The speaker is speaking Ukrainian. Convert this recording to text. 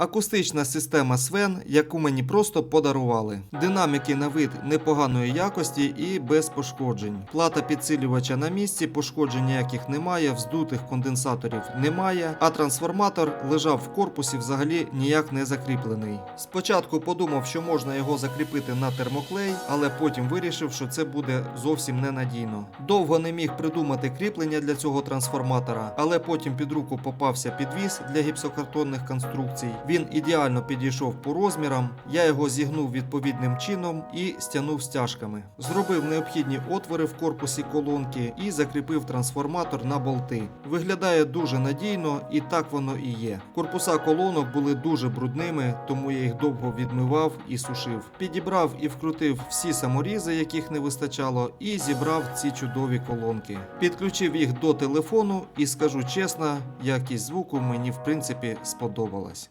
Акустична система Свен, яку мені просто подарували. Динаміки на вид непоганої якості і без пошкоджень. Плата підсилювача на місці, пошкоджень ніяких немає, вздутих конденсаторів немає, а трансформатор лежав в корпусі взагалі ніяк не закріплений. Спочатку подумав, що можна його закріпити на термоклей, але потім вирішив, що це буде зовсім ненадійно. Довго не міг придумати кріплення для цього трансформатора, але потім під руку попався підвіс для гіпсокартонних конструкцій. Він ідеально підійшов по розмірам. Я його зігнув відповідним чином і стягнув стяжками. Зробив необхідні отвори в корпусі колонки і закріпив трансформатор на болти. Виглядає дуже надійно, і так воно і є. Корпуса колонок були дуже брудними, тому я їх довго відмивав і сушив. Підібрав і вкрутив всі саморізи, яких не вистачало, і зібрав ці чудові колонки. Підключив їх до телефону і скажу чесно, якість звуку мені в принципі сподобалась.